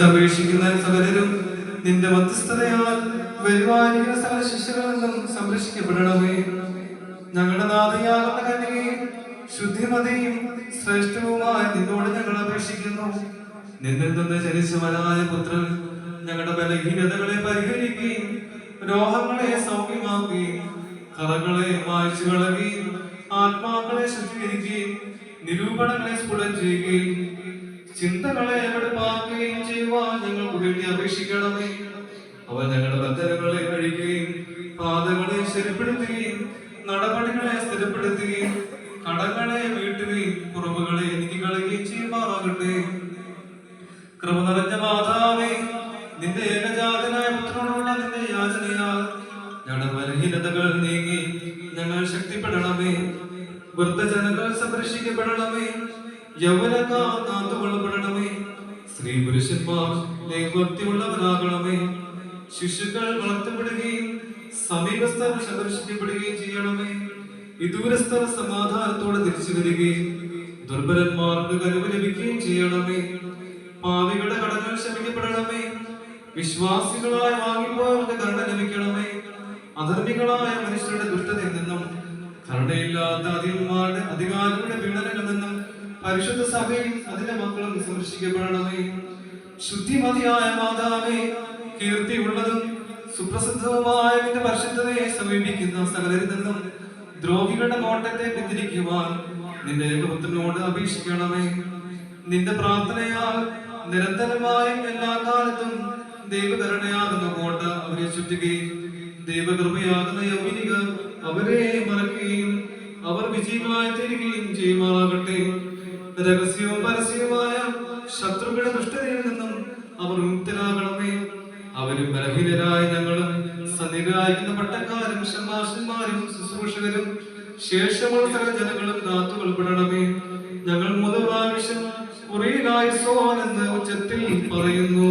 അപേക്ഷിക്കുന്ന സകലരും നിന്റെ മധ്യസ്ഥതയാൽ വരുവാനിക്കുന്ന സകല ശിഷ്യരിൽ നിന്നും സംരക്ഷിക്കപ്പെടണമേ. ഞങ്ങളുടെ നാഥയാകുന്ന കന്യകയും ശുദ്ധിമതയും ശ്രേഷ്ഠവുമായ നിന്നോട് ഞങ്ങൾ അപേക്ഷിക്കുന്നു. നിന്നിൽ നിന്ന് ജനിച്ചവനായ പുത്രൻ ഞങ്ങളുടെ ബലഹീനതകളെ പരിഹരിക്കുകയും രോഗങ്ങളെ സൗഖ്യമാക്കുകയും കറകളെ മായ്ച്ചു കളയുകയും ആത്മാക്കളെ ശുദ്ധീകരിക്കുകയും നിരൂപണങ്ങളെ സ്ഫുടം ചെയ്യുകയും ചിന്തകളെ വെടുപ്പാക്കുകയും ചെയ്യുവാൻ ഞങ്ങൾക്ക് വേണ്ടി അപേക്ഷിക്കണമേ. അവ ഞങ്ങളുടെ ബന്ധനങ്ങളെ കഴിക്കുകയും പാതകളെ ശരിപ്പെടുത്തുകയും നടപടികളെ സ്ഥിരപ്പെടുത്തുകയും കടങ്ങളെ വീട്ടുകയും കുറവുകളെ എനിക്ക് കളയുകയും ചെയ്യുമാറാകട്ടെ. കൃപ നിറഞ്ഞ മാതാവേ നിന്റെ ഏകജാതനായ പുത്രനോടുള്ള നിന്റെ യാചനയാൽ ഞങ്ങളുടെ ബലഹീനതകൾ നീങ്ങി ഞങ്ങൾ ശക്തിപ്പെടണമേ. വൃദ്ധജനങ്ങൾ സംരക്ഷിക്കപ്പെടണമേ. യൗവനക്കാർ കാത്തുകൊള്ളപ്പെടണമേ സ്ത്രീ പുരുഷന്മാർ ഭക്തിയുള്ളവരാകണമേ ശിശുക്കൾ വളർത്തപ്പെടുകയും സമീപസ്ഥർ സന്ദർശിക്കപ്പെടുകയും ചെയ്യണമേ. വിദൂരസ്ഥർ സമാധാനത്തോടെ തിരിച്ചു വരികയും ദുർബലന്മാർക്ക് കഴിവ് ലഭിക്കുകയും ചെയ്യണമേ. പാവികളുടെ കടങ്ങൾ ക്ഷമിക്കപ്പെടണമേ വിശ്വാസികളായ വാങ്ങിപ്പോയവർക്ക് കരുണ ലഭിക്കണമേ. അധർമ്മികളായ മനുഷ്യരുടെ ദുഷ്ടതയിൽ നിന്നും കരുണയില്ലാത്ത അധികന്മാരുടെ അധികാരികളുടെ പീഡനങ്ങളിൽ നിന്നും പരിശുദ്ധ സഭയും അതിന്റെ മക്കളും സംരക്ഷിക്കപ്പെടണമേ ശുദ്ധിമതിയായ മാതാവേ കീർത്തിയുള്ളതും സുപ്രസിദ്ധവുമായ നിന്റെ പരിശുദ്ധതയെ സമീപിക്കുന്ന സകലരിൽ നിന്നും ദ്രോഹികളുടെ നോട്ടത്തെ പിന്തിരിക്കുവാൻ നിന്റെ ഏകപുത്രനോട് അപേക്ഷിക്കണമേ. നിന്റെ പ്രാർത്ഥനയാൽ നിരന്തരമായും എല്ലാ കാലത്തും ദൈവകരുണയാകുന്ന കോട്ട അവരെ ചുറ്റുകയും ദൈവകൃപയാകുന്ന യൗവനിക അവരെ മറക്കുകയും അവർ വിജയമായി തീരുകയും ചെയ്യുമാറാകട്ടെ. രഹസ്യവും പരസ്യവുമായ ശത്രുക്കളുടെ ദുഷ്ടതയിൽ നിന്നും അവർ മുക്തരാകണമേ. അവരും ബലഹീനരായ ഞങ്ങളും സന്നിധായിക്കുന്ന പട്ടക്കാരും ശമാശന്മാരും ശുശ്രൂഷകരും ശേഷമുള്ള ജനങ്ങളും ഉൾപ്പെടണമേ ഞങ്ങൾ മൂന്ന് പ്രാവശ്യം എന്ന് ഉച്ചത്തിൽ പറയുന്നു.